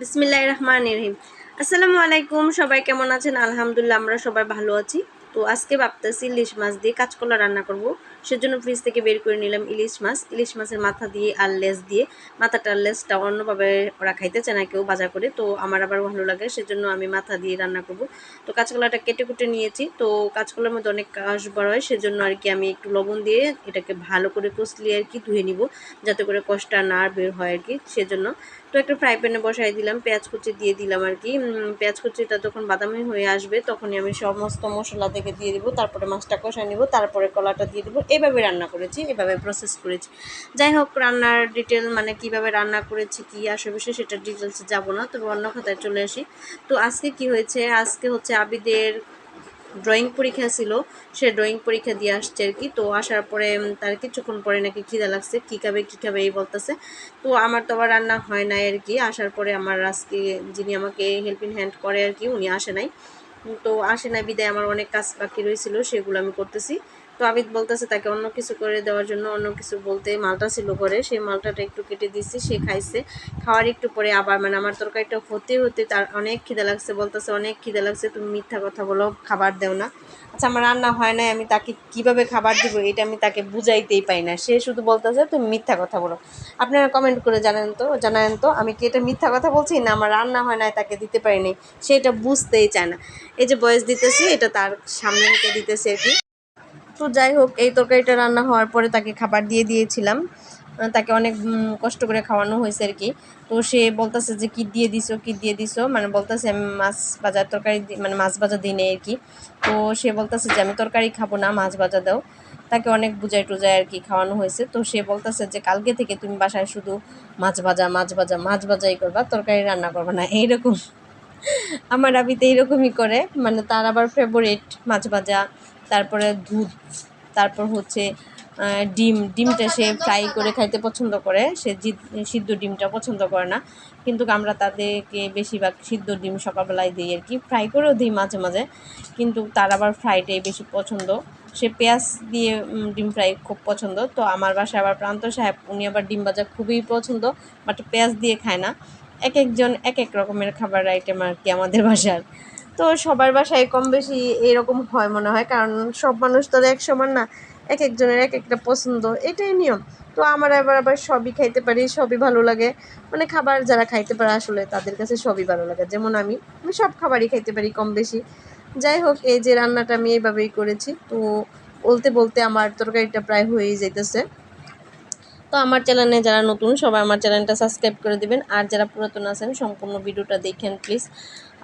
বিসমিল্লাহ রহমান রহিম। আসসালামু আলাইকুম, সবাই কেমন আছেন? আলহামদুলিল্লাহ, আমরা সবাই ভালো আছি। তো আজকে ভাবতেছি ইলিশ মাছ দিয়ে কাঁচকলা রান্না করব। সেজন্য ফ্রিজ থেকে বের করে নিলাম ইলিশ মাছ। ইলিশ মাছের মাথা দিয়ে আর লেস দিয়ে। মাথাটার লেসটা অন্যভাবে ওরা খাইতে চায় না কেউ বাজা করে। তো আমার আবার ভালো লাগে, সেজন্য আমি মাথা দিয়ে রান্না করব। তো কাঁচকলাটা কেটে কুটে নিয়েছি। তো কাঁচকলার মধ্যে অনেক কাশ বড় হয়, সেজন্য আর কি আমি একটু লবণ দিয়ে এটাকে ভালো করে কষলিয়ে আর কি ধুয়ে নিব, যাতে করে কষটা না বের হয় আর কি, সেজন্য। তো একটা ফ্রাই প্যানে বসাই দিলাম, পেঁয়াজ কুচি দিয়ে দিলাম আর কি। পেঁয়াজ কুচিটা যখন বাদামি হয়ে আসবে, তখনই আমি সমস্ত মশলা থেকে দিয়ে দিব, তারপরে মাছটা কষাই নিব, তারপরে কলাটা দিয়ে দেবো। এভাবে রান্না করেছি, এভাবে প্রসেস করেছি। যাই হোক রান্নার ডিটেল মানে কীভাবে রান্না করেছি, কি আসে বিষয় সেটা ডিটেলসে যাব না, তবে অন্য খাতায় চলে আসি। তো আজকে কি হয়েছে? আজকে হচ্ছে আবিদের ড্রয়িং পরীক্ষা ছিল, সে ড্রয়িং পরীক্ষা দিয়ে আসছে আর কি। তো আসার পরে তার কিছুক্ষণ পরে নাকি খিদা লাগছে, কী খাবে কী খাবে, এই বলতেছে। তো আমার তো আবার রান্না হয় নাই আর কি। আসার পরে আমার আজকে যিনি আমাকে হেল্পিং হ্যান্ড করে আর কি, উনি আসে নাই। তো আসে নাই বিদায়, আমার অনেক কাজ বাকি রয়েছিল সেগুলো আমি করতেছি। তো আবিদ বলতেছে তাকে অন্য কিছু করে দেওয়ার জন্য অন্য কিছু বলতে মালটা ছিল ঘরে, সেই মালটাটা একটু কেটে দিচ্ছি সে খাইছে। খাওয়ার একটু পরে আবার মানে আমার তরকারিটা হতে হতে তার অনেক খিদে লাগছে, বলতেছে অনেক খিদে লাগছে, তুমি মিথ্যা কথা বলো, খাবার দেও না। আচ্ছা আমার রান্না হয় নাই, আমি তাকে কীভাবে খাবার দিব এটা আমি তাকে বুঝাইতেই পাই না। সে শুধু বলতেছে, তুমি মিথ্যা কথা বলো। আপনারা কমেন্ট করে জানেন তো জানান তো, আমি কি এটা মিথ্যা কথা বলছি না আমার রান্না হয় নাই, তাকে দিতে পারিনি সে এটা বুঝতেই চায় না। এই যে বয়স দিতেছি, এটা তার সামনে দিতেছে আর কি। তো যাই হোক, এই তরকারিটা রান্না হওয়ার পরে তাকে খাবার দিয়ে দিয়েছিলাম। তাকে অনেক কষ্ট করে খাওয়ানো হয়েছে আর কি। তো সে বলতেছে যে, কি দিয়ে দিছো, কি দিয়ে দিছো? মানে বলতেছে, আমি মাছ ভাজার তরকারি মানে মাছ ভাজা দিই নেই আর কি। তো সে বলতেছে যে, আমি তরকারি খাব না, মাছ ভাজা দাও। তাকে অনেক বুঝাই টুজাই আর কি খাওয়ানো হয়েছে। তো সে বলতেছে যে, কালকে থেকে তুমি বাসায় শুধু মাছ ভাজা মাছ ভাজা, মাছ ভাজাই করবা, তরকারি রান্না করবা না। এইরকম। আমার আবিতে এইরকমই করে। মানে তার আবার ফেভারিট মাছ ভাজা তারপরে দুধ, তারপর হচ্ছে ডিম, ডিমটা সে ফ্রাই করে খাইতে পছন্দ করে। সে সিদ্ধ ডিমটা পছন্দ করে না। কিন্তু আমরা তাদেরকে বেশিরভাগ সিদ্ধ ডিম সকালবেলায় দিই আর কি। ফ্রাই করেও দিই মাঝে মাঝে। কিন্তু তার আবার ফ্রাইটাই বেশি পছন্দ। সে পেঁয়াজ দিয়ে ডিম ফ্রাই খুব পছন্দ। তো আমার বাসায় আবার প্রান্ত সাহেব, উনি আবার ডিম ভাজা খুবই পছন্দ। বাট পেঁয়াজ দিয়ে খায় না। এক একজন এক এক রকমের খাবার আইটেম আর কি আমাদের বাসার। তো সবার বাসায় কম বেশি এরকম হয় মনে হয়, কারণ সব মানুষ তো এক সমান না, এক একজনের এক একটা পছন্দ, এটাই নিয়ম। তো আমার আবার আবার সবই খাইতে পারি, সবই ভালো লাগে। মানে খাবার যারা খাইতে পারে আসলে তাদের কাছে সবই ভালো লাগে। যেমন আমি আমি সব খাবারই খাইতে পারি কম বেশি যাই হোক, এই যে রান্নাটা আমি এইভাবেই করেছি, তো বলতে বলতে আমার তরকারিটা প্রায় হয়েই যাইতেছে। তো আমার চ্যানেলে যারা নতুন, সবাই আমার চ্যানেলটা সাবস্ক্রাইব করে দিবেন। আর যারা পুরাতন আছেন, সম্পূর্ণ ভিডিওটা দেখেন প্লিজ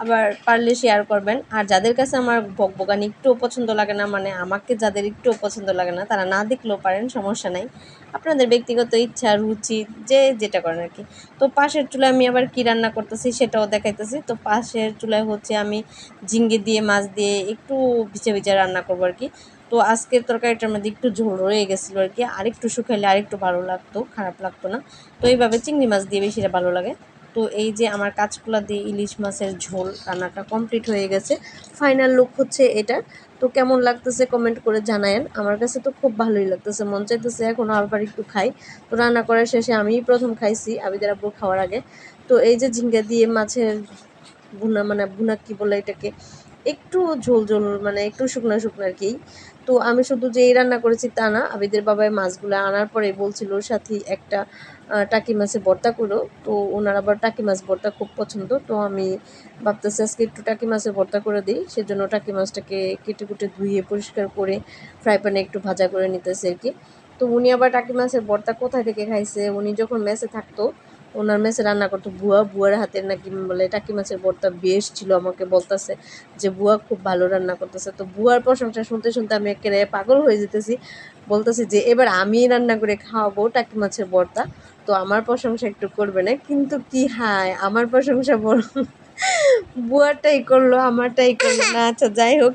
আবার পারলে শেয়ার করবেন। আর যাদের কাছে আমার বকবগানি একটুও পছন্দ লাগে না মানে আমাকে যাদের একটুও পছন্দ লাগে না, তারা না দেখলেও পারেন, সমস্যা নাই। আপনাদের ব্যক্তিগত ইচ্ছা, রুচি, যে যেটা করেন আর কি। তো পাশের চুলায় আমি আবার কী রান্না করতেছি সেটাও দেখাইতেছি। তো পাশের চুলায় হচ্ছে আমি ঝিঙ্গে দিয়ে, মাছ দিয়ে একটু ভিজে ভিজে রান্না করব আর কি। তো আজকের তরকারিটার মধ্যে একটু ঝোল রয়ে গেছিল আর কি। আরেকটু শুকাইলে আরেকটু ভালো লাগতো, খারাপ লাগতো না। তো এইভাবে চিংড়ি মাছ দিয়ে বেশিটা ভালো লাগে। তো এই যে আমার কাঁচকলা দিয়ে ইলিশ মাছের ঝোল রান্নাটা কমপ্লিট হয়ে গেছে। ফাইনাল লুক হচ্ছে এটা। তো কেমন লাগতেছে কমেন্ট করে জানায়েন। আমার কাছে তো খুব ভালোই লাগতেছে, মন চাইতেছে এখন আবার একটু খাই। তো রান্না করার শেষে আমিই প্রথম খাইছি আবিদের আব্বু খাওয়ার আগে। তো এই যে ঝিঙ্গা দিয়ে মাছের ভুনা মানে ভুনা কি বলে এটাকে, একটু ঝোল ঝোল মানে একটু শুকনো শুকনো আর কি। তো আমি শুধু যে এই রান্না করেছি তা না, আবিদের বাবাই মাছগুলো আনার পরে বলছিল, সাথে, একটা টাকি মাছের ভর্তা করো। তো ওনার আবার টাকি মাছ ভর্তা খুব পছন্দ, তো আমি ভাবতেছি আজকে একটু টাকি মাছের ভর্তা করে দিই। সেজন্য টাকি মাছটাকে কেটে কুটে ধুয়ে পরিষ্কার করে ফ্রাই প্যানে একটু ভাজা করে নিতেছে আর কি। তো উনি আবার টাকি মাছের ভর্তা কোথায় থেকে খাইছে? উনি যখন মেসে থাকতো ওনার মেসে রান্না করতো, বুয়া, বুয়ার হাতের নাকি বলে টাকি মাছের ভর্তা বেশ ছিল, আমাকে বলতেছে যে, বুয়া খুব ভালো রান্না করতেছে। তো বুয়ার প্রশংসা শুনতে শুনতে আমি একেবারে পাগল হয়ে যেতেছি। বলতেছি যে, এবার আমি রান্না করে খাওয়াবো টাকি মাছের ভর্তা তো আমার প্রশংসা একটু করবে না, কিন্তু কি হায়, আমার প্রশংসা বড়। বুয়ারটাই করল, আমারটাই করল না আচ্ছা যাই হোক।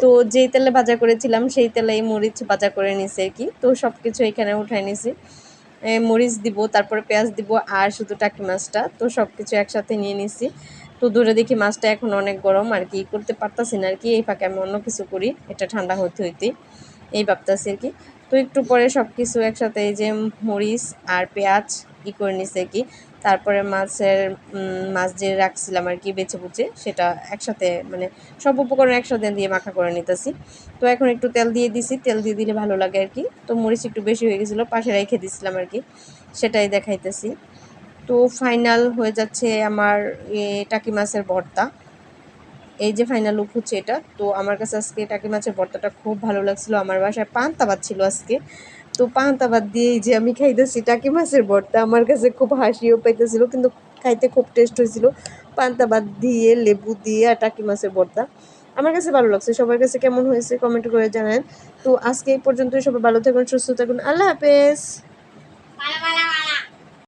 তো যেই তেলে ভাজা করেছিলাম, সেই তেলেই মরিচ ভাজা করে নিছি আর কি। তো সব কিছু এখানে উঠাই নিছি। মরিচ দিব, তারপরে পেঁয়াজ দিব আর শুধু টাকি মাছটা। তো সব কিছু একসাথে নিয়ে নিছি। তো দূরে দেখি মাছটা এখন অনেক গরম, আর কি করতে পারতাছি না, আর কি এই ফাঁকে আমি অন্য কিছু করি, এটা ঠান্ডা হতে হইতে এই ভাবতাছি আর কি। তো একটু পরে সব কিছু একসাথে এই যে মরিচ আর পেঁয়াজ ই করে নিছে আর কি। তারপরে মাছের মাছ যে রাখছিলাম আর কি বেছে বুচে সেটা একসাথে মানে সব উপকরণ একসাথে দিয়ে মাখা করে নিতেছি। তো এখন একটু তেল দিয়ে দিছি, তেল দিয়ে দিলে ভালো লাগে আর কি। তো মরিচ একটু বেশি হয়ে গেছিল, পাশে রেখে দিছিলাম আর কি, সেটাই দেখাইতেছি। তো ফাইনাল হয়ে যাচ্ছে আমার টাকি মাছের ভর্তা। এই যে ফাইনাল লুক হচ্ছে এটা, তো আমার কাছে আজকে টাকি মাছের ভর্তাটা খুব ভালো লাগছিল, আমার বাসায় পান্তা ভাত ছিল আজকে। তো পান্তা ভাত দিয়েই যে আমি খাইতেছি, টাকি মাছের ভর্তা আমার কাছে খুব হাসিও পাইতেছিল, কিন্তু খাইতে খুব টেস্ট হয়েছিল। পান্তা ভাত দিয়ে, লেবু দিয়ে আর টাকি মাছের ভর্তা। আমার কাছে ভালো লাগছে। সবার কাছে কেমন হয়েছে কমেন্ট করে জানান। তো আজকে এই পর্যন্তই। সবাই ভালো থাকুন, সুস্থ থাকুন। আল্লাহ হাফেজ।